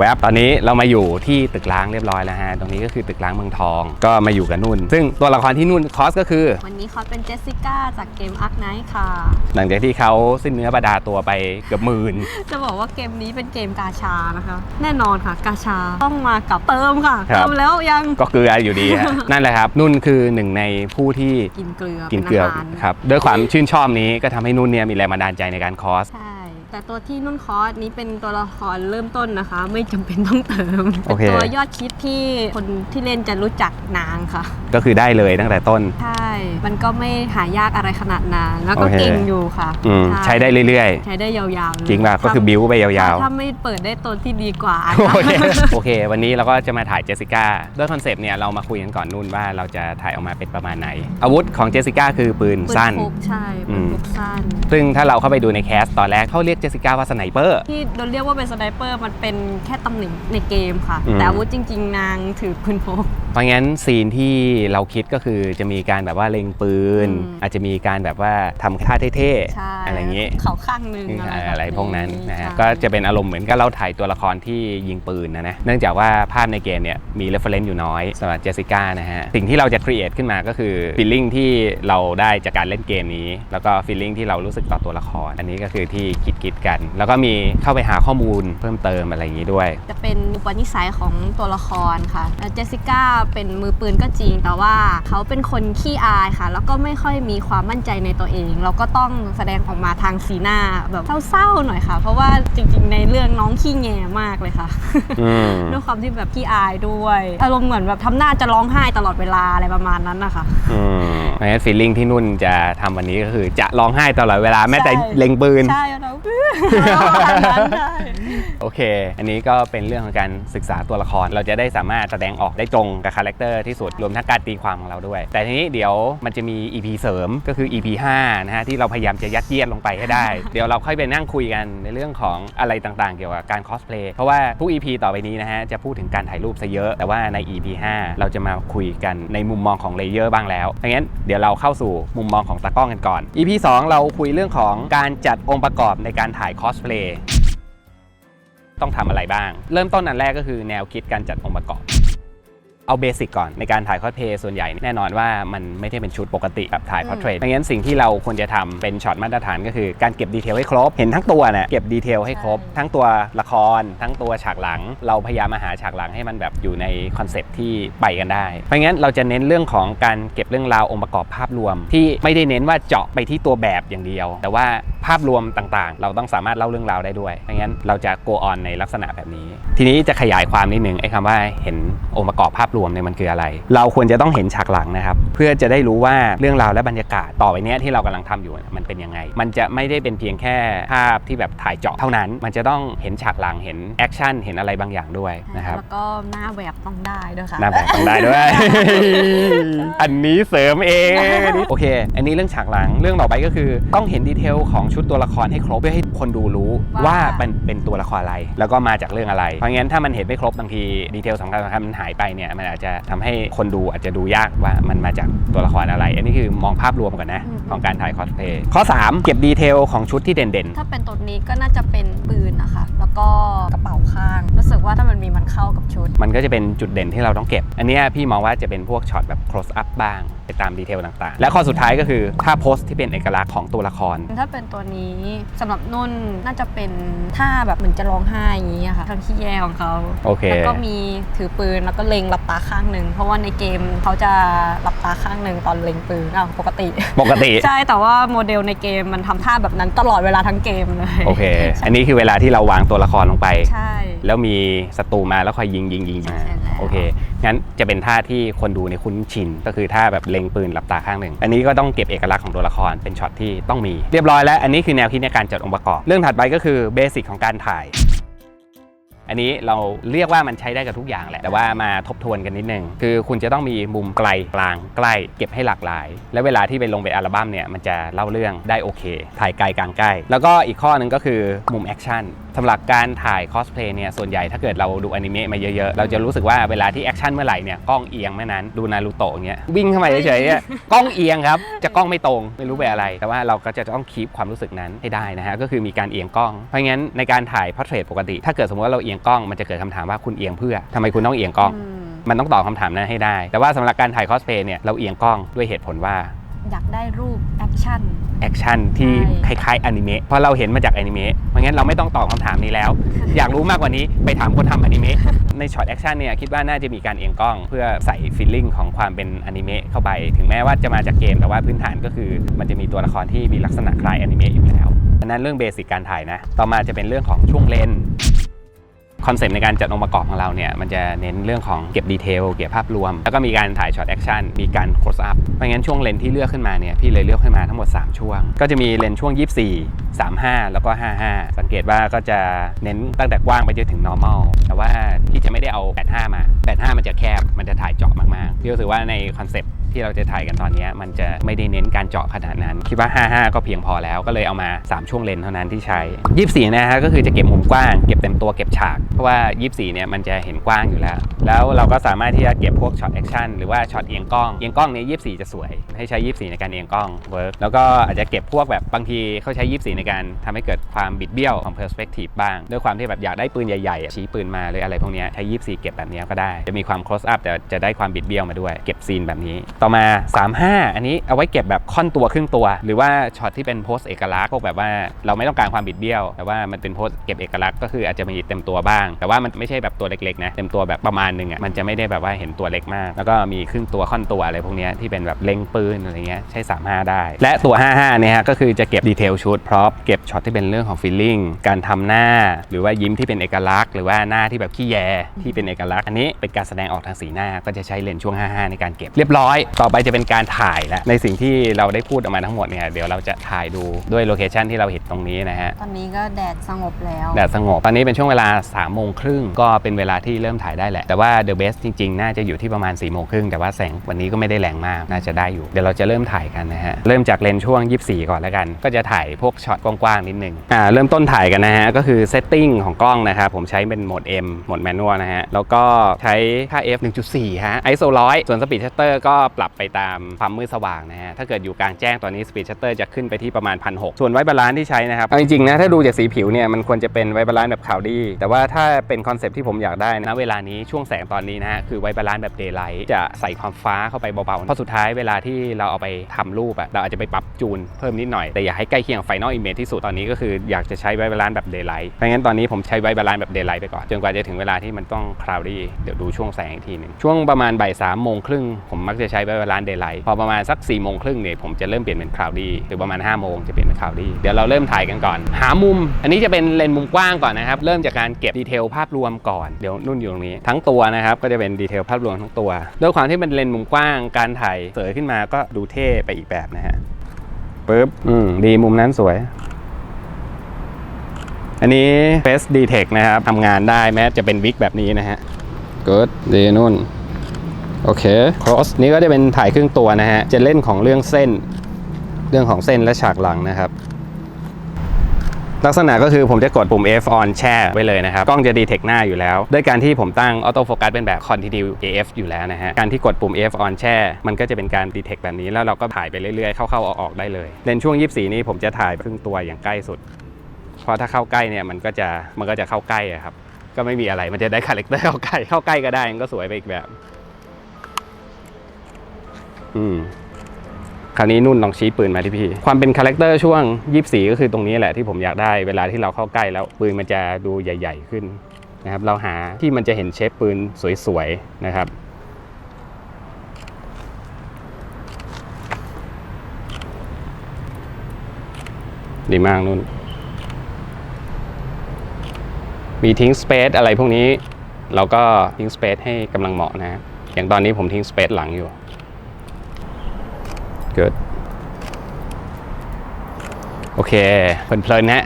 แวบตอนนี้เรามาอยู่ที่ตึกล้างเรียบร้อยแล้วฮะตรงนี้ก็คือตึกล้างเมืองทอง ก็มาอยู่กับนุ่น ซึ่งตัวละครที่นุ่นคอสก็คือ วันนี้เขาเป็นเจสสิก้าจากเกมอาร์คไนท์ค่ะ หลังจากที่เขาสิ้นเนื้อประดาตัวไปเกือบหมื่น จะบอกว่าเกมนี้เป็นเกมกาชานะคะ แน่นอนค่ะ กาชาต้องมากับเติมค่ะครับ เติมแล้วยัง ก็เกลืออยู่ดีฮะ นั่นแหละครับ นุ่นคือหนึ่งในผู้ที่กินเกลือกินเกลือป็าหารครับด้วยความชื่นชอบนี้ก็ทำให้นุ่นเนี่ยมีแรงบันดาลใจในการคอส ใช่ แต่ตัวที่นุ่นคอสนี้เป็นตัวละครเริ่มต้นนะคะ ไม่จำเป็นต้องเติมโอเป็นเค ตัวยอดคิดที่คนที่เล่นจะรู้จักนางค่ะ ก็คือได้เลยตั้งแต่ต้น ใช่ มันก็ไม่หายากอะไรขนาดนั้นแล้วก็โอเค เก่งอยู่ค่ะอืมใช้ได้เรื่อยใช้ได้ยาวๆเลยๆ จริงป่ะก็คือถ้าบิ้วไปยาวถ้าไม่เปิดได้ตัวที่ดีกว่าๆโอเค โอเค วันนี้เราก็จะมาถ่ายเจสสิก้าด้วยคอนเซปต์เนี่ยเรามาคุยกันก่อนนุ่นว่าเราจะถ่ายออกมาเป็นประมาณไหน อาวุธของเจสสิก้าคือปืนปืนสั้น พกใช่อืปืนมพกสั้น ซึ่งถ้าเราเข้าไปดูในแคสตอนแรกเขาเรียกเจสสิก้าว่าสไนเปอร์ ที่โดนเรียกว่าเป็นสไนเปอร์มันเป็นแค่ตำแหน่งในเกมค่ะ อืม แต่อาวุธจริง ๆ นางถือปืนพก เพราะงั้นซีนที่เราคิดก็คือจะมีการแบบว่าเล็งปืน อืม อาจจะมีการแบบว่าทำท่าเท่ใช่ๆ อะไรอย่างงี้เขาข้างหนึ่งอะไรอะไรพวกนั้นนะฮะใช่ก็จะเป็นอารมณ์เหมือนกับเราถ่ายตัวละครที่ยิงปืนนะนะเนื่องจากว่าภาพในเกมเนี่ยมี reference อยู่น้อยสำหรับเจสสิก้านะฮะสิ่งที่เราจะ create ขึ้นมาก็คือ feeling ที่เราได้จากการเล่นเกมนี้ แล้วก็ feeling ที่เรารู้สึกต่อตัวละคร อันนี้ก็คือที่คิดคิดๆกัน แล้วก็มีเข้าไปหาข้อมูลเพิ่มเติมอะไรอย่างนี้ด้วย จะเป็นอุปนิสัยของตัวละครค่ะเจสสิก้าเป็นมือปืนก็จริง แต่ว่าเขาเป็นคนขี้อายค่ะ แล้วก็ไม่ค่อยมีความมั่นใจในตัวเอง เราก็ต้องแสดงออกมาทางสีหน้าแบบเศร้าๆหน่อยค่ะ เพราะว่าจริงๆ ในเรื่องน้องขี้แงมากเลยค่ะอืมด้วยความที่แบบขี้อายด้วยอารมณ์เหมือนแบบทำหน้าจะร้องไห้ตลอดเวลาอะไรประมาณนั้นนะคะอืมเพราะฉะนั้น feeling ที่นุ่นจะทำวันนี้ก็คือจะร้องไห้ตลอดเวลาแม้แต่ใช่เล็งปืนใช่เราประมาณนั้นใช่โอเค อันนี้ก็เป็นเรื่องของการศึกษาตัวละคร เราจะได้สามารถแสดงออกได้ตรงกับคาแรคเตอร์ที่สุด รวมทั้งการตีความของเราด้วย แต่ทีนี้เดี๋ยวมันจะมี EP เสริมก็คือ EP 5นะฮะที่เราพยายามจะยัดเยียดลงไปให้ได้ เดี๋ยวเราค่อยไปนั่งคุยกันในเรื่องของอะไรต่างๆ เกี่ยวกับการคอสเพลย์เพราะว่าทุก EP ต่อไปนี้นะฮะจะพูดถึงการถ่ายรูปซะเยอะ แต่ว่าใน EP 5 เราจะมาคุยกันในมุมมองของเลเยอร์บ้างแล้วดังนั้นเดี๋ยวเราเข้าสู่มุมมองของตากล้องกันก่อน EP 2 เราคุยเรื่องของการจัดองค์ประกอบในการถ่ายคอสเพลย์ ต้องทำอะไรบ้าง เริ่มต้นอันแรกก็คือแนวคิดการจัดองค์ประกอบเอาเบสิกก่อนในการถ่ายคอสเพลย์ส่วนใหญ่แน่นอนว่ามันไม่ได้เป็นชุดปกติแบบถ่ายพอร์เทรตดังนั้นสิ่งที่เราควรจะทำเป็นช็อตมาตรฐานก็คือการเก็บดีเทลให้ครบ เห็นทั้งตัวเนี่ยเก็บดีเทลให้ครบใช่ทั้งตัวละคร ทั้งตัวฉากหลัง เราพยายามมาหาฉากหลังให้มันแบบอยู่ในคอนเซปต์ที่ไปกันได้ เพราะงั้นเราจะเน้นเรื่องของการเก็บเรื่องราวองค์ประกอบภาพรวม ที่ไม่ได้เน้นว่าเจาะไปที่ตัวแบบอย่างเดียว แต่ว่า ภาพรวมต่างๆ เราต้องสามารถเล่าเรื่องราวได้ด้วยเพราะงั้นเราจะ go on ในลักษณะแบบนี้ ทีนี้จะขยายความนิดหนึ่งไอ้คำว่าเห็นองค์ประกอบภาพรวมเนี่ยมันคืออะไร เราควรจะต้องเห็นฉากหลังนะครับ เพื่อจะได้รู้ว่าเรื่องราวและบรรยากาศต่อไปเนี้ยที่เรากำลังทำอยู่เนี่ยมันเป็นยังไง มันจะไม่ได้เป็นเพียงแค่ภาพที่แบบถ่ายเจาะเท่านั้น มันจะต้องเห็นฉากหลังเห็นแอคชั่นเห็นอะไรบางอย่างด้วยนะครับแล้วก็หน้าแบบต้องได้ด้วยค่ะหน้าแบบต้องได้ด้วย อันนี้เสริมเองอันนี้โอเค อันนี้เรื่องฉากหลังเรื่องต่อไปก็คือต้องเห็นดีเทลของชุดตัวละครให้ครบเพื่อให้คนดูรู้ว่าว่าเป็นเป็นตัวละครอะไร แล้วก็มาจากเรื่องอะไร เพราะงั้นถ้ามันเห็นไม่ครบบางทีดีเทลสำคัญสำคัญมันหายไปเนี่ยมันอาจจะทำให้คนดูอาจจะดูยากว่ามันมาจากตัวละครอะไร อันนี้คือมองภาพรวมก่อนนะของการถ่ายคอสเพลย์ข้อ 3 เก็บดีเทลของชุดที่เด่นๆ ถ้าเป็นตัวนี้ก็น่าจะเป็นปืนนะคะแล้วก็กระเป๋าข้าง รู้สึกว่าถ้ามันมีมันเข้ากับชุด มันก็จะเป็นจุดเด่นที่เราต้องเก็บ อันเนี้ยพี่มองว่าจะเป็นพวกช็อตแบบ close up บ้างไปตามดีเทลต่างๆ และข้อสุดท้ายก็คือท่าโพสที่เป็นเอกลักษณ์ของตัวละคร ถ้าเป็นตัวนี้สำหรับนุ่นน่าจะเป็นท่าแบบเหมือนจะร้องไห้อย่างนี้อะค่ะทางขี้แย่ของเขาโอเค แล้วก็มีถือปืนแล้วก็เล็งหลับตาข้างหนึ่งเพราะว่าในเกมเขาจะหลับตาข้างหนึ่งตอนเล็งปืนอ้าวปกติ ปกติ ใช่แต่ว่าโมเดลในเกมมันทำท่าแบบนั้นตลอดเวลาทั้งเกมเลยโอเค อันนี้คือเวลาที่เราวางตัวละครลงไป ใช่ แล้วมีศัตรูมาแล้วคอยยิงยิงยิงมาใช่แล้ว โอเค งั้นจะเป็นท่าที่คนดูในคุ้นชิน ก็คือท่าแบบเล็งปืนหลับตาข้างหนึ่ง อันนี้ก็ต้องเก็บเอกลักษณ์ของตัวละครเป็นช็อตที่ต้องมี เรียบร้อยแล้ว อันนี้คือแนวคิดในการจัดองค์ประกอบ เรื่องถัดไปก็คือเบสิกของการถ่าย อันนี้เราเรียกว่ามันใช้ได้กับทุกอย่างแหละ แต่ว่ามาทบทวนกันนิดนึง คือคุณจะต้องมีมุมไกลกลางใกล้เก็บให้หลากหลาย และเวลาที่ไปลงเป็นอัลบั้มเนี่ยมันจะเล่าเรื่องได้โอเค ถ่ายไกลกลางใกล้ แล้วก็อีกข้อหนึ่งก็คือมุมแอคชั่นสำหรับการถ่ายคอสเพลย์เนี่ยส่วนใหญ่ถ้าเกิดเราดูอนิเมะมาเยอะๆ เราจะรู้สึกว่าเวลาที่แอคชั่นเมื่อไหร่เนี่ยกล้องเอียงเมื่อนั้นดูนารูโตะเนี่ยวิ่งเข้ามาเฉยๆเนี่ยกล้องเอียงครับจะกล้องไม่ตรงไม่รู้ไปอะไร แต่ว่าเราก็จะต้องคีปความรู้สึกนั้นให้ได้นะฮะก็คือมีการเอียงกล้องเพราะงั้นในการถ่ายพอร์เทรตปกติ ถ้าเกิดสมมติว่าเราเอียงกล้องมันจะเกิดคำถามว่าคุณเอียงเพื่อทำไมคุณต้องเอียงกล้องอืมมันต้องตอบคำถามนั้นให้ได้ แต่ว่าสำหรับการถ่ายคอสเพย์เนี่ยเราเอียงกล้องด้วยเหตุผลว่า อยากได้รูปแอคชั่นแอคชั่นที่คล้ายๆอนิเมะเพราะเราเห็นมาจากอนิเมะเพราะงั้นเราไม่ต้องตอบคำถามนี้แล้ว อยากรู้มากกว่านี้ไปถามคนทำอนิเมะในช็อตแอคชั่นเนี่ยคิดว่าน่าจะมีการเอียงกล้อง เพื่อใส่ฟีลลิ่งของความเป็นอนิเมะเข้าไป ถึงแม้ว่าจะมาจากเกมแต่ว่าพื้นฐานก็คือมันจะมีตัวละครที่มีลักษณะคล้ายอนิเมะอยู่แล้วอันนั้นเรื่องเบสิกการถ่ายนะ ต่อมาจะเป็นเรื่องของช่วงเลนส์ คอนเซปต์ในการจัดองค์ประกอบของเราเนี่ยมันจะเน้นเรื่องของเก็บดีเทลเก็บภาพรวม แล้วก็มีการถ่ายช็อตแอคชั่นมีการโคสอัพเพราะงั้นช่วงเลนส์ที่เลือกขึ้นมาเนี่ยพี่เลยเลือกขึ้นมาทั้งหมด 3 ช่วง ก็จะมีเลนส์ช่วง 24 35 แล้วก็ 55 สังเกตว่าก็จะเน้นตั้งแต่กว้างไปจนถึง normal แต่ว่าพี่จะไม่ได้เอา 85 มา 85 มันจะแคบมันจะถ่ายเจาะมากๆพี่รู้สึกว่าในคอนเซปต์ ที่เราจะถ่ายกันตอนนี้มันจะไม่ได้เน้นการเจาะขนาดนั้น คิดว่า 55 ก็เพียงพอแล้วก็เลยเอามา 3 ช่วงเลนส์เท่านั้นที่ใช้ 24 นะฮะก็คือจะเก็บมุมกว้างเก็บเต็มตัวเก็บฉาก เพราะว่า 24 เนี่ยมันจะเห็นกว้างอยู่แล้ว แล้วเราก็สามารถที่จะเก็บพวกช็อตแอคชั่นหรือว่าช็อตเอียงกล้องเอียงกล้องเนี่ย24 จะสวย ให้ใช้ 24 ในการเอียงกล้องเวิร์กแล้วก็อาจจะเก็บพวกแบบบางทีเขาใช้ 24 ในการทำให้เกิดความบิดเบี้ยวของ perspective บ้างด้วยความที่แบบอยากได้ปืนใหญ่ๆชี้ปืนมาหรืออะไรพวกนี้ใช้ 24 เก็บแบบนี้ก็ได้ จะมีความ close up แต่จะได้ความบิดเบี้ยวมาด้วย เก็บซีนแบบนี้ต่อมา 35 อันนี้เอาไว้เก็บแบบค่อนตัวครึ่งตัว หรือว่าช็อตที่เป็นโพสเอกลักษณ์พวกแบบว่าเราไม่ต้องการความบิดเบี้ยว แต่ว่ามันเป็นโพสเก็บเอกลักษณ์ก็คืออาจจะมีเต็มตัวบ้าง แต่ว่ามันไม่ใช่แบบตัวเล็กๆนะเต็มตัวแบบประมาณหนึงอะมันจะไม่ได้แบบว่าเห็นตัวเล็กมาก แล้วก็มีครึ่งตัวค่อนตัวอะไรพวกนี้ที่เป็นแบบเล็งปืนอะไรเงี้ยใช้ 35 ได้ และตัว 55 เนี่ยฮะก็คือจะเก็บดีเทลชุดพร็อพเก็บช็อตที่เป็นเรื่องของฟีลลิ่งการทำหน้า หรือว่ายิ้มที่เป็นเอกลักษณ์ หรือว่าหน้าที่แบบขี้แยที่เป็นเอกลักษณ์อันนี้เป็นการแสดงออกทางสีหน้าก็จะใช้เลนส์ช่วง 55 ในการเก็บเรียบร้อยต่อไปจะเป็นการถ่ายแล้วในสิ่งที่เราได้พูดออกมาทั้งหมดเนี่ยเดี๋ยวเราจะถ่ายดูด้วยโลเคชันที่เราเห็นตรงนี้นะฮะตอนนี้ก็แดดสงบแล้ว แดดสงบ ตอนนี้เป็นช่วงเวลา3ามโมงครึ่งก็เป็นเวลาที่เริ่มถ่ายได้แหละ แต่ว่า The Best จริงๆ น่าจะอยู่ที่ประมาณ4ี่โมงครึ่งแต่ว่าแสงวันนี้ก็ไม่ได้แรงมากน่าจะได้อยู่ เดี๋ยวเราจะเริ่มถ่ายกันนะฮะ เริ่มจากเลนส์ช่วง 24 ก่อนแล้วกัน ก็จะถ่ายพวกช็อตกว้างๆ นิดนึงอ่าเริ่มต้นถ่ายกันนะฮะ ก็คือเซตติ้งของกล้องนะครับผมใช้เป็นโหมด M โหมดแมนนวลนะฮะแล้วก็ใช้ค่า f 1.4ฮะ ISO 100 ส่วน Speed Shutter ก็ปรับไปตามความมืดสว่างนะฮะถ้าเกิดอยู่กลางแจ้งตอนนี้ Speed Shutter จะขึ้นไปที่ประมาณ1,600ส่วนไวบาลานซ์ที่ใช้นะครับเอาจริงๆนะถ้าดูจากสีผิวเนี่ยมันควรจะเป็นไวบาลานซ์แบบขาวดี แต่ว่าถ้าเป็นคอนเซปต์ที่ผมอยากได้นะเวลานี้ช่วงแสงตอนนี้นะฮะคือไวบาลานซ์แบบเดย์ไลท์จะใส่ความฟ้าเข้าไปเบาๆเพราะสุดท้ายเวลาที่เราเอาไปทำรูปอะเราอาจจะไปปรับจูนเพิ่มนิดหน่อยแต่อย่าให้ใกล้เคียงไฟนอลอิมเมจที่สุดตอนนี้ก็คืออยากจะใช้ไวบาลานซ์แบบเดย์ไลท์เพราะงั้นตอนนี้ผมใช้ไวบาลานซ์แบบเดย์ไลท์ไปก่อนจนกว่าจะถึงเวลาที่มันต้องคลาวดี้เดี๋ยวดูช่วงแสงอีกทีหนึ่งช่วงประมาณบ่ายสามโมงครึ่งผมมักจะใช้ไวบาลานเดย์ไลท์พอประมาณสัก4ี่โมงครึ่งเนี่ยผมจะเริ่มเปลี่ยนเป็นคลาวดี้หรือประมาณ5้าโมงจะเปลี่ยนเป็นคลาวดี้เดี๋ยวเราเริ่มถ่ายกันก่อน หามุม อันนี้จะเป็นเลนส์มุมกว้างก่อนนะครับ เริ่มจากการเก็บดีเทลภาพรวมก่อนเดี๋ยวนุ่นอยู่ตรงนี้ ทั้งตัวนะครับก็จะเป็นดีเทลภาพรวมทั้งตัวด้วยความที่เป็นเลนส์มุมกว้างการถ่ายเสยขึ้นมาก็ดูเท่ไปอีกแบบนะฮะปึ๊บอืมดีมุมนั้นสวยอันนี้ Face Detect นะครับทำงานได้แม้จะเป็นวิกแบบนี้นะฮะ Good ดีนุ่น โอเค Cross นี่ก็จะเป็นถ่ายครึ่งตัวนะฮะ จะเล่นของเรื่องเส้น เรื่องของเส้นและฉากหลังนะครับลักษณะก็คือผมจะกดปุ่ม F on แช่ไว้เลยนะครับ กล้องจะ detect หน้าอยู่แล้ว ด้วยการที่ผมตั้ง auto focus เป็นแบบ continue AF อยู่แล้วนะฮะ การที่กดปุ่ม F on แช่ มันก็จะเป็นการ detect แบบนี้ แล้วเราก็ถ่ายไปเรื่อยๆ เข้าๆออกๆได้เลยเลนช่วง 24 นี้ผมจะถ่ายครึ่งตัวอย่างใกล้สุด เพราะถ้าเข้าใกล้เนี่ยมันก็จะมันก็จะเข้าใกล้อะครับ ก็ไม่มีอะไร มันจะได้คาแรคเตอร์เข้าใกล้ เข้าใกล้ก็ได้ มันก็สวยไปอีกแบบ อืมคราวนี้นุ่นลองชี้ปืนมาที่พี่ ความเป็นคาแรคเตอร์ช่วง24ก็คือตรงนี้แหละที่ผมอยากได้เวลาที่เราเข้าใกล้แล้วปืนมันจะดูใหญ่ ๆ ขึ้นนะครับ เราหาที่มันจะเห็นเชฟปืนสวยๆนะครับดีมากนุ่น มีทิ้งสเปซอะไรพวกนี้ เราก็ทิ้งสเปซให้กำลังเหมาะนะ อย่างตอนนี้ผมทิ้งสเปซหลังอยู่ เกิดโอเคเพลินๆนะ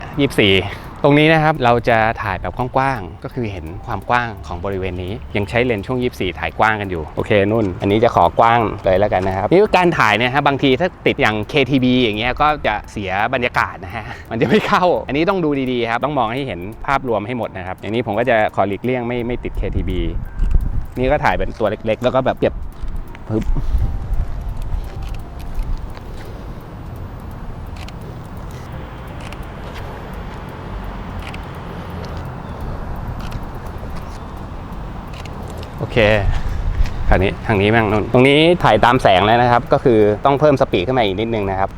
24ตรงนี้นะครับเราจะถ่ายแบบกว้างๆก็คือเห็นความกว้างของบริเวณนี้ ยังใช้เลนส์ช่วง 24 ถ่ายกว้างกันอยู่โอเคนุ่น อันนี้จะขอกว้างเลยแล้วกันนะครับนี่การถ่ายเนี่ยฮะบางทีถ้าติดอย่าง KTB อย่างเงี้ยก็จะเสียบรรยากาศนะฮะมันจะไม่เข้า อันนี้ต้องดูดีๆครับต้องมองให้เห็นภาพรวมให้หมดนะครับอย่างนี้ผมก็จะขอหลีกเลี่ยงไม่ไม่ติด KTB นี่ก็ถ่ายเป็นตัวเล็กๆ แล้วก็แบบเก็บปึ๊บ โอเคคราวนี้ทางนี้บ้างนุ่นตรงนี้ถ่ายตามแสงแล้วนะครับ ก็คือต้องเพิ่มสปีดขึ้นมาอีกนิดนึงนะครับ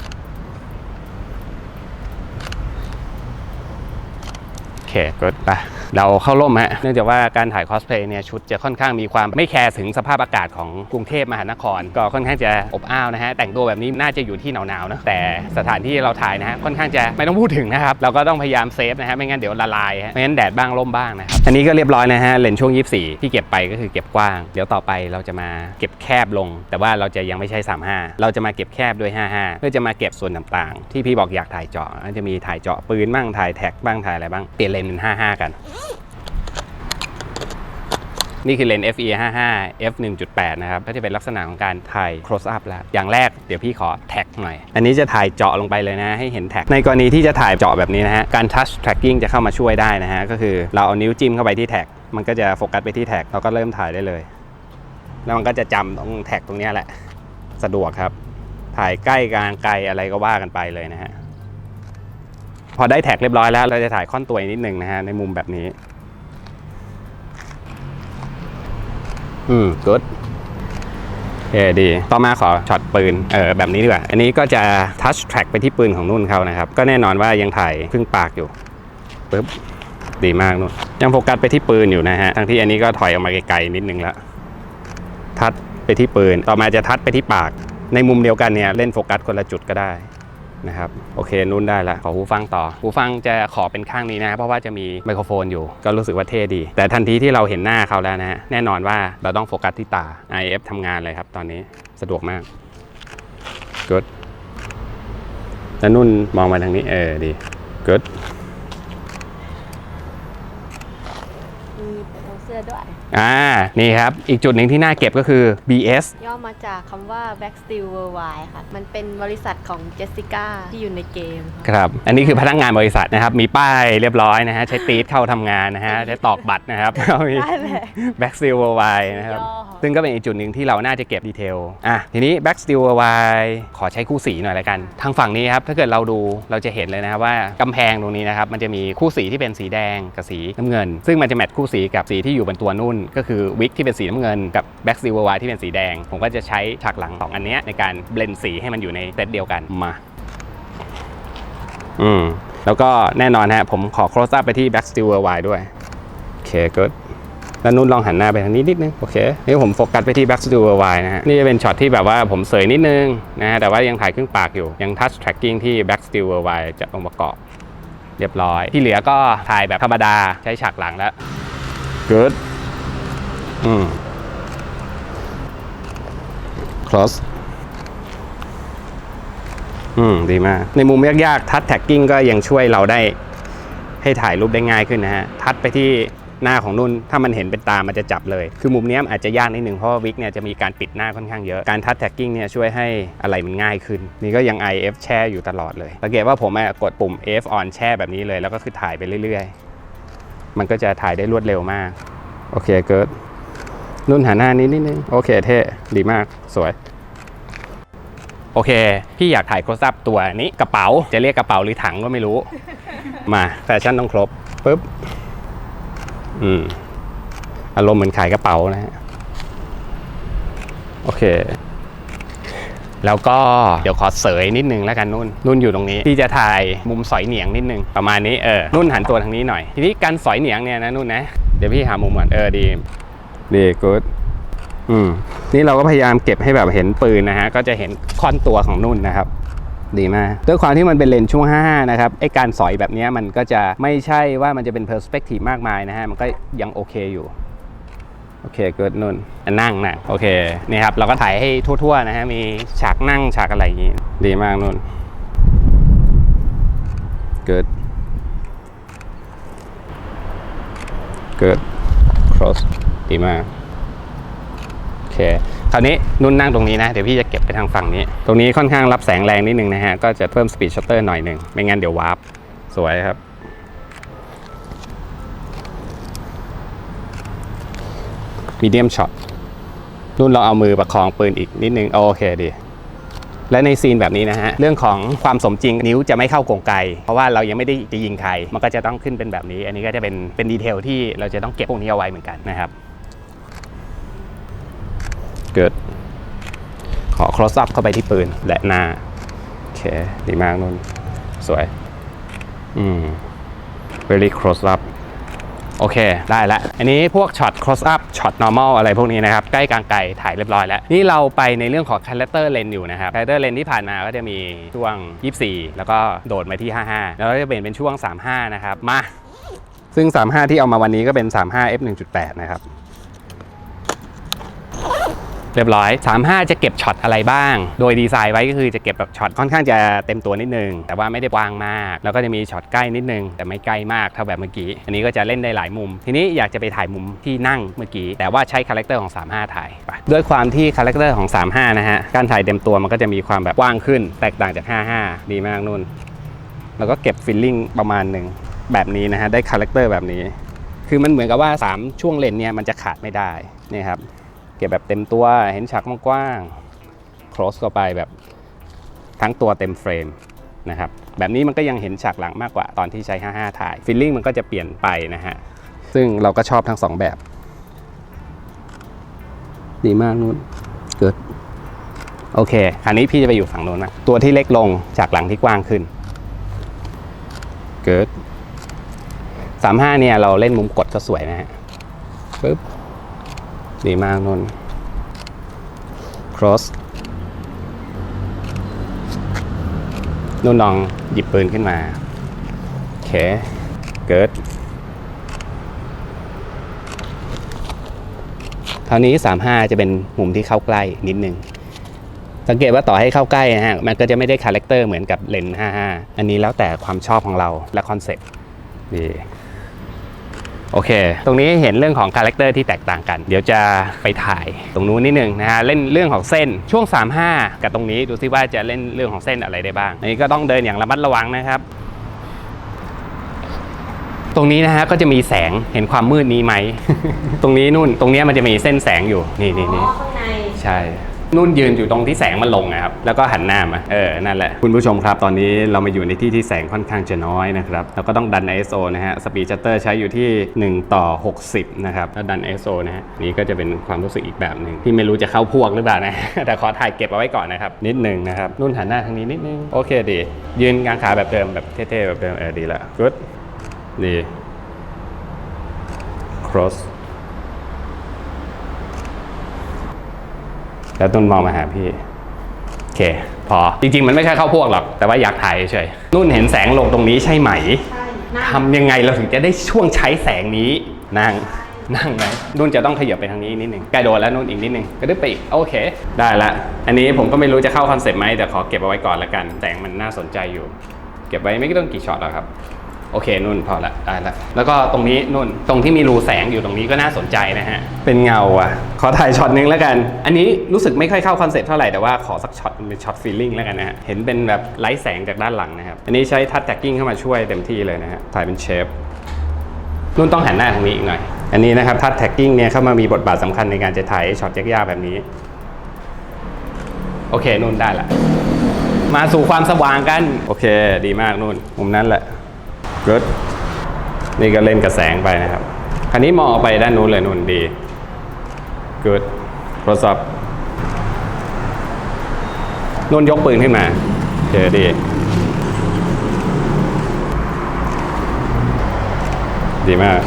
โอเคกดไป เราเข้าร่มฮะเนื่องจากว่าการถ่ายคอสเพลย์เนี่ยชุดจะค่อนข้างมีความไม่แคร์ถึงสภาพอากาศของกรุงเทพมหานคร ก็ค่อนข้างจะอบอ้าวนะฮะแต่งตัวแบบนี้น่าจะอยู่ที่หนาวๆนะแต่สถานที่เราถ่ายนะฮะค่อนข้างจะไม่ต้องพูดถึงนะครับเราก็ต้องพยายามเซฟนะฮะไม่งั้นเดี๋ยวละลายฮะไม่งั้นแดดบ้างร่มบ้างนะครับอันนี้ก็เรียบร้อยนะฮะเลนช่วง 24 ที่เก็บไปก็คือเก็บกว้าง เดี๋ยวต่อไปเราจะมาเก็บแคบลง แต่ว่าเราจะยังไม่ใช้35 เราจะมาเก็บแคบด้วย 55 เพื่อจะมาเก็บส่วนต่างๆ ที่พี่บอกอยากถ่ายเจาะจะมีถ่ายเจาะปืนบ้างถ่ายแท็กบ้างถ่ายอะไรบ้างเปลี่ยนเลนเป็น55 กัน นี่คือเลนส์ FE 55 f 1.8 นะครับก็จะเป็นลักษณะของการถ่าย close up แล้ว อย่างแรกเดี๋ยวพี่ขอแท็กหน่อย อันนี้จะถ่ายเจาะลงไปเลยนะ ให้เห็นแท็ก ในกรณีที่จะถ่ายเจาะแบบนี้นะฮะ การ touch tracking จะเข้ามาช่วยได้นะฮะ ก็คือเราเอานิ้วจิ้มเข้าไปที่แท็ก มันก็จะโฟกัสไปที่แท็ก เราก็เริ่มถ่ายได้เลย แล้วมันก็จะจำตรงแท็กตรงนี้แหละ สะดวกครับ ถ่ายใกล้กลางไกลอะไรก็ว่ากันไปเลยนะฮะ พอได้แท็กเรียบร้อยแล้ว เราจะถ่ายค่อนตัวนิดนึงนะฮะ ในมุมแบบนี้ อืมกดโอเคดี ต่อมาขอช็อตปืน เออแบบนี้ดีกว่า อันนี้ก็จะทัชแทร็กไปที่ปืนของนุ่นเขานะครับ ก็แน่นอนว่ายังถ่ายครึ่งปากอยู่ปึ๊บ ดีมากนุ่น ยังโฟกัสไปที่ปืนอยู่นะฮะ ทั้งที่อันนี้ก็ถอยออกมาไกลๆนิดนึงแล้วทัดไปที่ปืน ต่อมาจะทัดไปที่ปาก ในมุมเดียวกันเนี่ยเล่นโฟกัสคนละจุดก็ได้ นะครับโอเคนุ่นได้ละขอหูฟังต่อ หูฟังจะขอเป็นข้างนี้นะ เพราะว่าจะมีไมโครโฟนอยู่ ก็รู้สึกว่าเท่ดี แต่ทันทีที่เราเห็นหน้าเขาแล้วนะแน่นอนว่าเราต้องโฟกัสที่ตา IF ทำงานเลยครับตอนนี้สะดวกมาก good แล้วนุ่นมองมาทางนี้เออดี good มีตัวเสื้อด้วย อ่านี่ครับ อีกจุดหนึ่งที่น่าเก็บก็คือ BS ย่อมาจากคำว่า Back Steel Worldwide ค่ะ มันเป็นบริษัทของเจสสิก้าที่อยู่ในเกมค่ะครับ อันนี้คือพนักงานบริษัทนะครับ มีป้ายเรียบร้อยนะฮะ ใช้ตีดเข้าทำงานนะฮะ ใช้ตอกบัตรนะครับมีได้เลย Back Steel Worldwide นะครับ ย่อ ซึ่งก็เป็นอีกจุดหนึ่งที่เราน่าจะเก็บดีเทล อะ ทีนี้ Back Steel Worldwide ขอใช้คู่สีหน่อยละกัน ทางฝั่งนี้ครับ ถ้าเกิดเราดูเราจะเห็นเลยนะครับว่ากำแพงตรงนี้นะครับ มันจะมีคู่สีที่เป็นสีแดงกับสีน้ำเงิน ซึ่งมันจะแมทคู่สีกับสีที่อยู่บนตัวนุ่นก็คือวิกที่เป็นสีน้ำเงินกับ Back Steel Worldwide ที่เป็นสีแดง ผมก็จะใช้ฉากหลังของอันนี้ในการเบลนสีให้มันอยู่ในเซตเดียวกันมา อืมแล้วก็แน่นอนฮะ ผมขอ close up ไปที่ Back Steel Worldwide ด้วย โอเค good แล้วนุ่นลองหันหน้าไปทางนี้นิดนึง โอเคนี่ผมโฟกัสไปที่ Back to Worldwide นะฮะ นี่จะเป็นช็อตที่แบบว่าผมเสยนิดนึงนะฮะ แต่ว่ายังถ่ายครึ่งปากอยู่ ยัง touch tracking ที่ Back to Worldwide จะองค์ประกอบ เรียบร้อย ที่เหลือก็ถ่ายแบบธรรมดาใช้ฉากหลังแล้ว good อืม close อืม ดีมาก ในมุมยากๆ touch tracking ก็ยังช่วยเราได้ ให้ถ่ายรูปได้ง่ายขึ้นนะฮะ ทัดไปที่หน้าของนุ่น ถ้ามันเห็นเป็นตามันจะจับเลย คือมุมนี้อาจจะยากนิดนึงเพราะวิกเนี่ยจะมีการปิดหน้าค่อนข้างเยอะ การทัดแท็กกิ้งเนี่ยช่วยให้อะไรมันง่ายขึ้น นี่ก็ยัง IF แช่อยู่ตลอดเลย สังเกตว่าผมกดปุ่ม F on แช่แบบนี้เลย แล้วก็คือถ่ายไปเรื่อย ๆ มันก็จะถ่ายได้รวดเร็วมาก โอเคเกิด นุ่นหันหน้านี้นิดนึงโอเคเท่ดีมากสวย โอเค พี่อยากถ่ายโคสอัพตัวนี้กระเป๋า จะเรียกกระเป๋าหรือถังก็ไม่รู้ มาแฟชั่นต้องครบปุ๊บอืมอารมณ์เหมือนขายกระเป๋านะฮะโอเค แล้วก็เดี๋ยวขอเสยนิดนึงแล้วกันนุ่น นุ่นอยู่ตรงนี้พี่จะถ่ายมุมสอยเหนียงนิดนึงประมาณนี้เออนุ่นหันตัวทางนี้หน่อย ทีนี้การสอยเหนียงเนี่ยนะนุ่นนะเดี๋ยวพี่หามุมก่อนเออดี ดีกูดอืมนี่เราก็พยายามเก็บให้แบบเห็นปืนนะฮะ ก็จะเห็นค่อนตัวของนุ่นนะครับดีมากด้วยความที่มันเป็นเลนส์ช่วง 55 นะครับ ไอการสอยแบบนี้มันก็จะไม่ใช่ว่ามันจะเป็นเพอร์สเปกทีฟมากมายนะฮะ มันก็ยังโอเคอยู่ โอเคเกิดนุ่นอะนั่งนะโอเค นี่ครับ เราก็ถ่ายให้ทั่วๆนะฮะ มีฉากนั่งฉากอะไรอย่างงี้ ดีมากนุ่นเกิดเกิด cross ดีมากโอเคคราวนี้นุ่นนั่งตรงนี้นะ เดี๋ยวพี่จะเก็บไปทางฝั่งนี้ ตรงนี้ค่อนข้างรับแสงแรงนิดนึงนะฮะ ก็จะเพิ่มสปีดชัตเตอร์หน่อยหนึ่งไม่งั้นเดี๋ยววาร์ปสวยครับ มีเดียมช็อตนุ่นเราเอามือประคองปืนอีกนิดนึง โอเคดีและในซีนแบบนี้นะฮะ เรื่องของความสมจริงนิ้วจะไม่เข้ากงไก เพราะว่าเรายังไม่ได้จะยิงใคร มันก็จะต้องขึ้นเป็นแบบนี้ อันนี้ก็จะเป็นเป็นดีเทลที่เราจะต้องเก็บพวกนี้เอาไว้เหมือนกันนะครับ เกิด ขอ close up เข้าไปที่ปืนและหน้า โอเค ดีมากนุ่นสวย อืม very close up โอเค ได้แล้ว อันนี้พวกช็อต close up ช็อต normal อะไรพวกนี้นะครับ ใกล้กลางไกลถ่ายเรียบร้อยแล้ว นี่เราไปในเรื่องของ character lens อยู่นะครับ character lens ที่ผ่านมาก็จะมีช่วง 24 แล้วก็โดดมาที่ 55 แล้วก็จะเปลี่ยนเป็นช่วง 35 นะครับ มา ซึ่ง 35 ที่เอามาวันนี้ก็เป็น 35 f 1.8 นะครับ เรียบร้อย 35 จะเก็บช็อตอะไรบ้าง โดยดีไซน์ไว้ก็คือจะเก็บแบบช็อตค่อนข้างจะเต็มตัวนิดนึง แต่ว่าไม่ได้กว้างมาก แล้วก็จะมีช็อตใกล้นิดนึง แต่ไม่ใกล้มากเท่าแบบเมื่อกี้ อันนี้ก็จะเล่นได้หลายมุม ทีนี้อยากจะไปถ่ายมุมที่นั่งเมื่อกี้ แต่ว่าใช้คาแรคเตอร์ของ 35 ถ่ายไปด้วยความที่คาแรคเตอร์ของ 35 นะฮะ การถ่ายเต็มตัวมันก็จะมีความแบบกว้างขึ้น แตกต่างจาก 55 ดีมากนุ่น แล้วก็เก็บฟิลลิ่งประมาณหนึ่งแบบนี้นะฮะ ได้คาแรคเตอร์แบบนี้ คือมันเหมือนกับว่า 3 ช่วงเลนเนี่ยมันจะขาดไม่ได้นี่ครับ เก็บแบบเต็มตัวเห็นฉากกว้างๆ close เข้าไปแบบทั้งตัวเต็มเฟรมนะครับแบบนี้มันก็ยังเห็นฉากหลังมากกว่าตอนที่ใช้ 55 ถ่ายฟีลลิ่งมันก็จะเปลี่ยนไปนะฮะ ซึ่งเราก็ชอบทั้งสองแบบ ดีมากนู้นเกิดโอเคคราวนี้พี่จะไปอยู่ฝั่งโน้นนะตัวที่เล็กลงจากหลังที่กว้างขึ้นเกิด35 เนี่ยเราเล่นมุมกดก็สวยนะฮะปึ๊บ ดีมากนน cross นุ่นลองหยิบปืนขึ้นมาโอเคเกิดคราวนี้ 35 จะเป็นมุมที่เข้าใกล้นิดนึง สังเกตว่าต่อให้เข้าใกล้นะฮะ มันก็จะไม่ได้คาแรคเตอร์เหมือนกับเลนส์55 อันนี้แล้วแต่ความชอบของเราและคอนเซ็ปต์ดี โอเค ตรงนี้เห็นเรื่องของคาแรคเตอร์ที่แตกต่างกัน เดี๋ยวจะไปถ่ายตรงนู้นนิดนึงนะฮะ เล่นเรื่องของเส้นช่วง 35 กับตรงนี้ดูซิว่าจะเล่นเรื่องของเส้นอะไรได้บ้าง อันนี้ก็ต้องเดินอย่างระมัดระวังนะครับตรงนี้นะฮะก็จะมีแสงเห็นความมืดนี้ไหม ตรงนี้นู่นตรงเนี้ยมันจะมีเส้นแสงอยู่นี่นี่นี่ข้างในใช่ นุ่นยืนอยู่ตรงที่แสงมันลงนะครับ แล้วก็หันหน้ามา เออ นั่นแหละ คุณผู้ชมครับ ตอนนี้เรามาอยู่ในที่ที่แสงค่อนข้างจะน้อยนะครับแล้วก็ต้องดัน ISO นะฮะ สปีดชัตเตอร์ใช้อยู่ที่ 1 ต่อ 60 นะครับ แล้วดัน ISO นะฮะ นี่ก็จะเป็นความรู้สึกอีกแบบหนึ่งที่ไม่รู้จะเข้าพวกหรือเปล่านะ แต่ขอถ่ายเก็บเอาไว้ก่อนนะครับ นิดหนึ่งนะครับ นุ่นหันหน้าทางนี้นิดนึง โอเคดี ยืนกางขาแบบเดิมแบบเท่ๆแบบเดิม เออ ดีละ good ดี cross แล้วตุนมองมาหาพี่โอเค พอจริง ๆ มันไม่ใช่เข้าพวกหรอก แต่ว่าอยากถ่ายเฉยๆนุ่นเห็นแสงลงตรงนี้ใช่ไหมใช่นั่งทำยังไงเราถึงจะได้ช่วงใช้แสงนี้นั่งนั่งไหมนุ่นจะต้องขยับไปทางนี้นิดนึงใกล้โดนแล้วนุ่นอีกนิดนึงก็ได้ไปอีกโอเค ได้ละ อันนี้ผมก็ไม่รู้จะเข้าคอนเซ็ปต์ไหมแต่ขอเก็บเอาไว้ก่อนละกันแสงมันน่าสนใจอยู่ เก็บไว้ไม่ต้องกี่ช็อตหรอกครับ โอเคนุ่นพอละได้ละแล้วก็ตรงนี้นุ่นตรงที่มีรูแสงอยู่ตรงนี้ก็น่าสนใจนะฮะเป็นเงาอะ ขอถ่ายช็อตนึงแล้วกัน อันนี้รู้สึกไม่ค่อยเข้าคอนเซ็ปต์เท่าไหร่แต่ว่าขอสักช็อตเป็นช็อตฟีลลิ่งแล้วกันนะฮะเห็นเป็นแบบไลท์แสงจากด้านหลังนะครับอันนี้ใช้ทัชแท็กกิ้งเข้ามาช่วยเต็มที่เลยนะฮะถ่ายเป็นเชฟนุ่นต้องหันหน้าทางนี้อีกหน่อย อันนี้นะครับทัชแท็กกิ้งเนี่ยเข้ามามีบทบาทสำคัญในการจะถ่ายช็อตยากๆแบบนี้ โอเคนุ่นได้ละมาสู่ความสว่างกัน โอเค ดีมากนุ่นมุมนั้นแหละ good นี่ก็เล่นกับแสงไปนะครับคราวนี้มองออกไปด้านนู้นเลยนุ่นดี good โทรศัพท์นุ่นยกปืนขึ้นมาเจอดี ดีมาก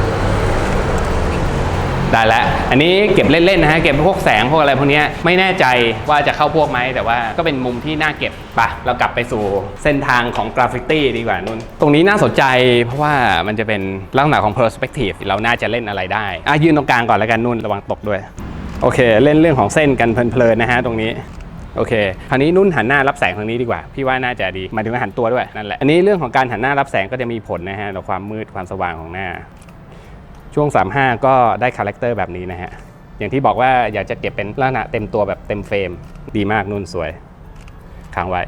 ได้แล้ว อันนี้เก็บเล่นๆนะฮะ เก็บพวกแสงพวกอะไรพวกนี้ไม่แน่ใจว่าจะเข้าพวกไหม แต่ว่าก็เป็นมุมที่น่าเก็บปะเรากลับไปสู่เส้นทางของกราฟฟิตี้ดีกว่านุ่น ตรงนี้น่าสนใจเพราะว่ามันจะเป็นลักษณะของ perspective เราน่าจะเล่นอะไรได้อะยืนตรงกลางก่อนแล้วกันนุ่นระวังตกด้วย โอเค เล่นเรื่องของเส้นกันเพลินๆนะฮะตรงนี้โอเค คราวนี้นุ่นหันหน้ารับแสงทางนี้ดีกว่า พี่ว่าน่าจะดี มาถึงหันตัวด้วยนั่นแหละ อันนี้เรื่องของการหันหน้ารับแสงก็จะมีผลนะฮะต่อความมืดความสว่างของหน้า ช่วง 35 ก็ได้คาแรคเตอร์แบบนี้นะฮะ อย่างที่บอกว่าอยากจะเก็บเป็นลักษณะเต็มตัวแบบเต็มเฟรม ดีมากนุ่นสวยค้างไว้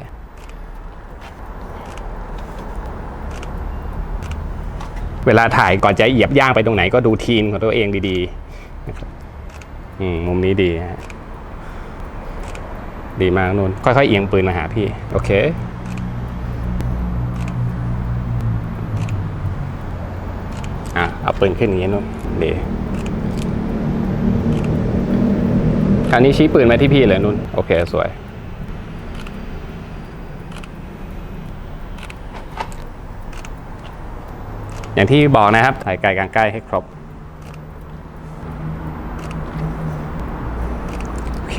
เวลาถ่ายก่อนจะเหยียบย่างไปตรงไหนก็ดูทีมของตัวเองดีๆนะครับมุมนี้ดีฮะดีมากนุ่นค่อยๆเอียงปืนมาหาพี่ โอเค อะ เอาปืนขึ้นอย่างนี้นุ่นเดคราวนี้ชี้ปืนมาที่พี่เลยนุ่น โอเค สวย อย่างที่บอกนะครับ ถ่ายไกลกลางใกล้ให้ครบ โอเค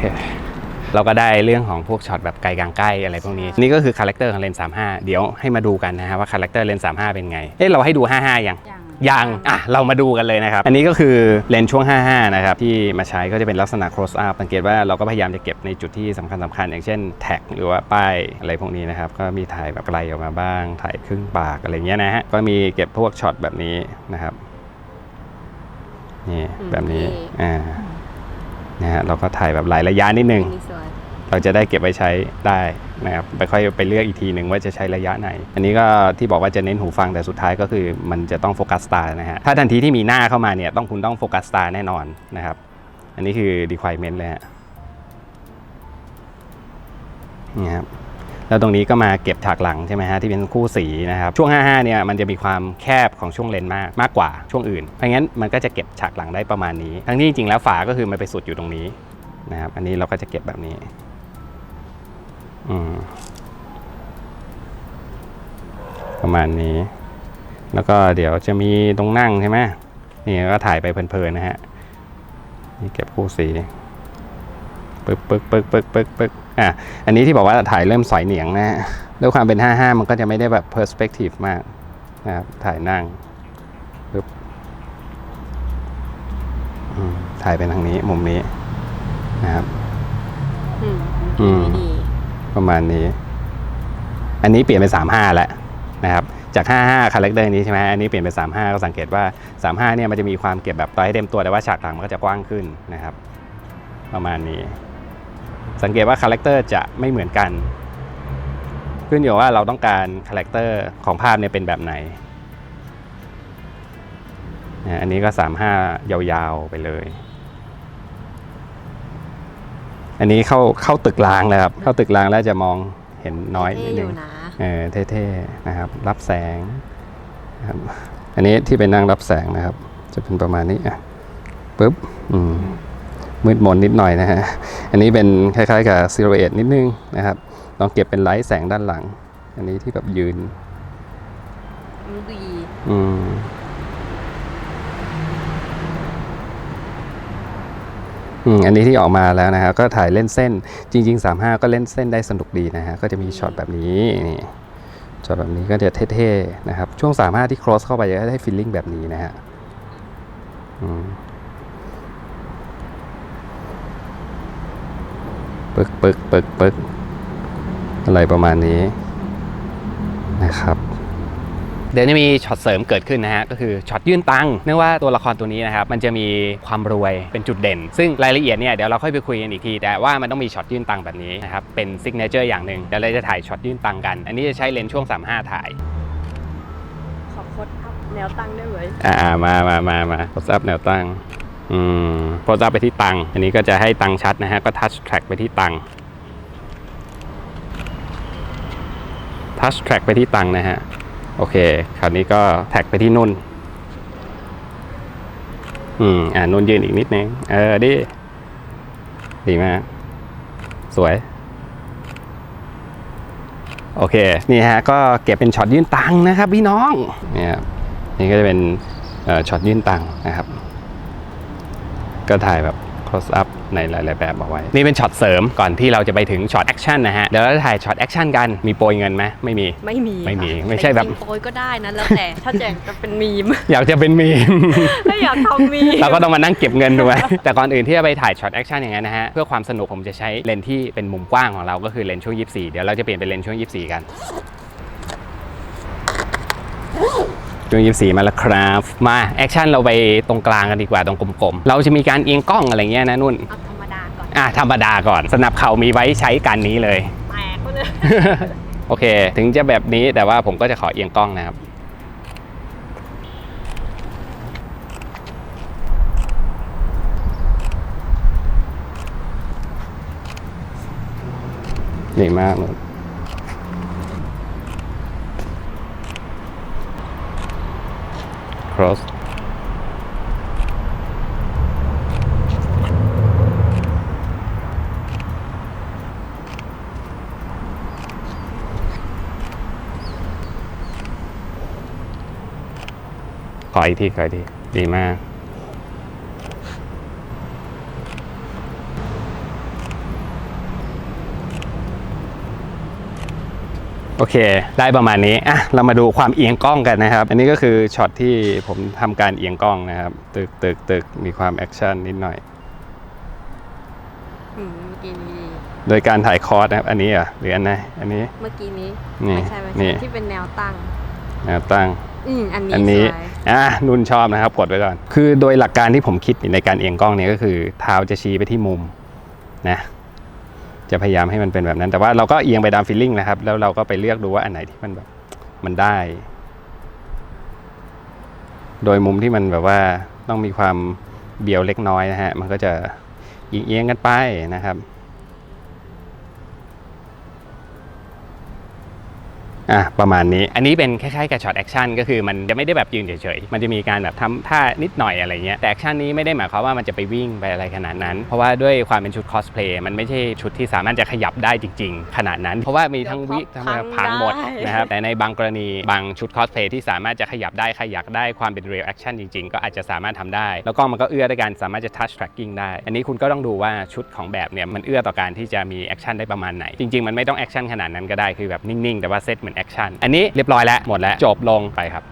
เราก็ได้เรื่องของพวกช็อตแบบไกลกลางใกล้อะไรพวกนี้ นี่ก็คือคาแรคเตอร์ของเลนส์35 เดี๋ยวให้มาดูกันนะครับว่าคาแรคเตอร์เลนส์35 เป็นไง เอ๊ะเราให้ดู 55 ยังย่าง ยังอะเรามาดูกันเลยนะครับ อันนี้ก็คือเลนส์ช่วง 55 นะครับ ที่มาใช้ก็จะเป็นลักษณะ close up สังเกตว่าเราก็พยายามจะเก็บในจุดที่สำคัญสคัญๆอย่างเช่นแท็กหรือว่าป้ายอะไรพวกนี้นะครับ ก็มีถ่ายแบบไกลออกมาบ้าง ถ่ายครึ่งปากอะไรเงี้ยนะฮะก็มีเก็บพวกช็อตแบบนี้นะครับนี่อืมแบบนี้นี่อ่านะฮะเราก็ถ่ายแบบหลายระยะนิดนึงนี่สวย เราจะได้เก็บไว้ใช้ได้นะครับไปค่อยไปเลือกอีกทีหนึ่งว่าจะใช้ระยะไหน อันนี้ก็ที่บอกว่าจะเน้นหูฟังแต่สุดท้ายก็คือมันจะต้องโฟกัสตานะฮะถ้าทันทีที่มีหน้าเข้ามาเนี่ยต้องคุณต้องโฟกัสตาแน่นอนนะครับ อันนี้คือ requirement เลยฮะนี่ครับแล้วตรงนี้ก็มาเก็บฉากหลังใช่ไหมฮะที่เป็นคู่สีนะครับช่วง 55 เนี่ยมันจะมีความแคบของช่วงเลนมากมากกว่าช่วงอื่น เพราะงั้นมันก็จะเก็บฉากหลังได้ประมาณนี้ ทั้งที่จริงแล้วฝาก็คือมันไปสุดอยู่ตรงนี้นะครับอันนี้เราก็จะเก็บแบบนี้ ประมาณนี้ แล้วก็เดี๋ยวจะมีตรงนั่งใช่ไหมนี่ก็ถ่ายไปเพลินๆนะฮะ นี่เก็บคู่สีปึ๊กปึ๊กปึ๊กปึ๊กปึ๊กปึ๊กอะ อันนี้ที่บอกว่าถ่ายเริ่มสอยเหนียงนะฮะด้วยความเป็น 55 มันก็จะไม่ได้แบบ perspective มากนะครับ ถ่ายนั่งปึ๊บอืมถ่ายไปทางนี้มุมนี้นะครับ อืมอืมดี ประมาณนี้ อันนี้เปลี่ยนเป็น35 แล้วนะครับจาก 55คาแรคเตอร์นี้ใช่ไหมอันนี้เปลี่ยนเป็น 35 ก็สังเกตว่า 35 เนี่ยมันจะมีความเก็บแบบต่อให้เต็มตัวแต่ว่าฉากหลังมันก็จะกว้างขึ้นนะครับ ประมาณนี้ สังเกตว่าคาแรคเตอร์จะไม่เหมือนกัน ขึ้นอยู่ว่าเราต้องการคาแรคเตอร์ของภาพเนี่ยเป็นแบบไหน อันนี้ก็ 35 ยาวๆไปเลย อันนี้เข้าเข้าตึกรางแล้วครับเข้าตึกรางแล้วจะมองเห็นน้อยนิเท่ดอนึงยู่นะเออเท่ๆนะครับ รับแสงนะครับอันนี้ที่เป็นนั่งรับแสงนะครับ จะเป็นประมาณนี้อะปุ๊บอืมมืดมนนิดหน่อยนะฮะอันนี้เป็นคล้ายๆกับซีโรเอตนิดนึงนะครับลองเก็บเป็นไลท์แสงด้านหลัง อันนี้ที่แบบยืนดีอืม อันนี้ที่ออกมาแล้วนะฮะก็ถ่ายเล่นเส้น จริง ๆ 35 ก็เล่นเส้นได้สนุกดีนะฮะก็จะมีช็อตแบบนี้นี่ช็อตแบบนี้ก็จะเท่ๆนะครับช่วง 35 ที่ cross เข้าไปจะได้ฟีลลิ่งแบบนี้นะฮะปึกปึกปึกปึกอะไรประมาณนี้นะครับ เดี๋ยวจะมีช็อตเสริมเกิดขึ้นนะฮะก็คือช็อตยื่นตังค์เนื่องว่าตัวละครตัวนี้นะครับมันจะมีความรวยเป็นจุดเด่น ซึ่งรายละเอียดเนี่ยเดี๋ยวเราค่อยไปคุยกันอีกที แต่ว่ามันต้องมีช็อตยื่นตังค์แบบนี้นะครับเป็นซิกเนเจอร์อย่างหนึ่งเดี๋ยวเราจะถ่ายช็อตยื่นตังค์กัน อันนี้จะใช้เลนส์ช่วง 35 ถ่ายขอบคุณครับแนวตั้งได้ไหมอ่ามามามามาโพสอัพแนวตั้งอืมโพสอัพไปที่ตังค์อันนี้ก็จะให้ตังค์ชัดนะฮะก็ทัชแทร็กไปที่ตังค์ทัชแทร็กไปที่ตังค์นะฮะ โอเค คราวนี้ก็แท็กไปที่นุ่น อืม อ่านุ่นยืนอีกนิดนึง เออ ดี ดีมาก สวย โอเค นี่ฮะ ก็เก็บเป็นช็อตยื่นตังค์นะครับ พี่น้อง เนี่ยครับนี่ก็จะเป็นช็อตยื่นตังค์นะครับ ก็ถ่ายแบบ close up ในหลาย ๆ แบบเอาไว้ นี่เป็นช็อตเสริมก่อนที่เราจะไปถึงช็อตแอคชั่นนะฮะ เดี๋ยวเราจะถ่ายช็อตแอคชั่นกัน มีโปรยเงินไหมไม่มี ไม่มีไม่มีค่ะไม่ใช่แบบต่จริงๆโปรยก็ได้นะแล้วแต่ถ้าแจกจะเป็นมีม อยากจะเป็นมีมถ้าอยากทำมีมเราก็ต้องมานั่งเก็บเงินดูไหมแต่ก่อนอื่นที่จะไปถ่ายช็อตแอคชั่นอย่างนั้นนะฮะเพื่อความสนุกผมจะใช้เลนส์ที่เป็นมุมกว้างของเราก็คือเลนส์ช่วง 24 เดี๋ยวเราจะเปลี่ยนเป็นเลนส์ช่วง 24 กัน ช่วง24มาแล้วครับ มาแอคชั่นเราไปตรงกลางกันดีกว่าตรงกลมๆ เราจะมีการเอียงกล้องอะไรเงี้ยนะนุ่น เอาธรรมดาก่อน อะธรรมดาก่อน สนับเข่ามีไว้ใช้การนี้เลย แตกไปเลย โอเค ถึงจะแบบนี้แต่ว่าผมก็จะขอเอียงกล้องนะครับ ดีมากเล cross ขออีกทีขออีกทีดีมาก อเค ได้ประมาณนี้อะเรามาดูความเอียงกล้องกันนะครับ อันนี้ก็คือช็อตที่ผมทำการเอียงกล้องนะครับ ตึกตึกตึกมีความแอคชั่นนิดหน่อยอืมเมื่อกี้นี้โดยการถ่ายคอร์สนะครับ อันนี้เหรอะหรืออันไหนอันนี้ เมื่อกี้นี้นี่ไม่ใช่ไม่นี่ใช่ที่เป็นแนวตั้งแนวตั้งอืมอันนี้อันนี้สวยอะนุ่นชอบนะครับกดไว้ก่อน คือโดยหลักการที่ผมคิดในการเอียงกล้องเนี่ยก็คือเท้าจะชี้ไปที่มุมนะ จะพยายามให้มันเป็นแบบนั้น แต่ว่าเราก็เอียงไปตามฟีลลิ่งนะครับ แล้วเราก็ไปเลือกดูว่าอันไหนที่มันแบบมันได้ โดยมุมที่มันแบบว่าต้องมีความเบียวเล็กน้อยนะฮะ มันก็จะเอียงกันไปนะครับ อะประมาณนี้ อันนี้เป็นคล้ายๆกับช็อตแอคชั่นก็คือมันจะไม่ได้แบบยืนเฉยๆ มันจะมีการแบบทำท่านิดหน่อยอะไรเงี้ยแต่แอคชั่นนี้ไม่ได้หมายความว่ามันจะไปวิ่งไปอะไรขนาดนั้น เพราะว่าด้วยความเป็นชุดคอสเพลย์มันไม่ใช่ชุดที่สามารถจะขยับได้จริง ๆ ขนาดนั้น เพราะว่ามีทั้งวิทั้งแบบพังหมดนะครับแต่ในบางกรณีบางชุดคอสเพลย์ที่สามารถจะขยับได้ขยักได้ความเป็นเรียลแอคชั่นจริงๆ ก็อาจจะสามารถทำได้ แล้วก็มันก็เอื้อด้วยการสามารถจะ touch tracking ได้ อันนี้คุณก็ต้องดูว่าชุดของแบบเนี่ยมันเอื้อต่อการที่จะมีแอคชั่นได้ประมาณไหนจริงๆมันไม่ต้องแอคชั่นขนาดนั้นก็ได้คือแบบนิ่งๆแต่ว่าเซตเหมือนแอคชั่นอันนี้เรียบร้อยแล้วหมดแล้วจบลงไปครับ